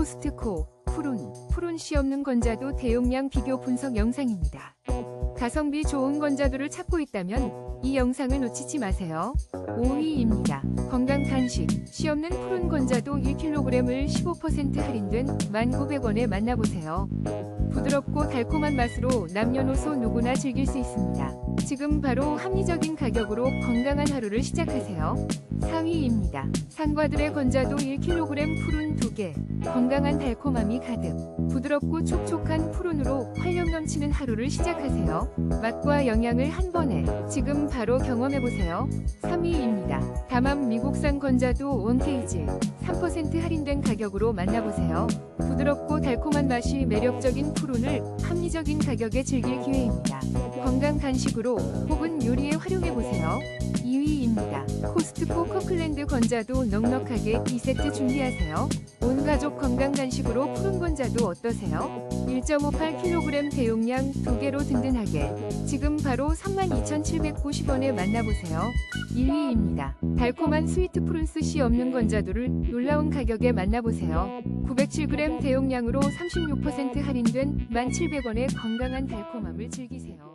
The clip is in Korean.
코스트코, 푸른, 푸른 씨 없는 건자도 대용량 비교 분석 영상입니다. 가성비 좋은 건자도를 찾고 있다면 이 영상을 놓치지 마세요. 5위입니다. 건강 간식, 씨 없는 푸른 건자도 1kg을 15% 할인된 1,900원에 만나보세요. 부드럽고 달콤한 맛으로 남녀노소 누구나 즐길 수 있습니다. 지금 바로 합리적인 가격으로 건강한 하루를 시작하세요. 4위입니다. 상과들의 건자도 1kg 푸른 2개, 건강한 달콤함이 가득, 부드럽고 촉촉한 푸른으로 활력 넘치는 하루를 시작하세요. 맛과 영양을 한 번에 지금 바로 경험해보세요. 3위입니다. 다만 미국산 건자도 원케이지 3% 할인된 가격으로 만나보세요. 부드럽고 달콤한 맛이 매력적인 푸른을 합리적인 가격에 즐길 기회입니다. 건강 간식으로 혹은 요리에 활용해보세요. 2위입니다. 코스트코 커클랜드 건자도 넉넉하게 2세트 준비하세요. 온 가족 건강 간식으로 푸른 건자도 어떠세요? 1.58kg 대용량 2개로 든든하게 지금 바로 32,790원에 만나보세요. 1위입니다. 달콤한 스위트 프룬스 씨 없는 건자도를 놀라운 가격에 만나보세요. 907g 대용량으로 36% 할인된 1,700원의 건강한 달콤함을 즐기세요.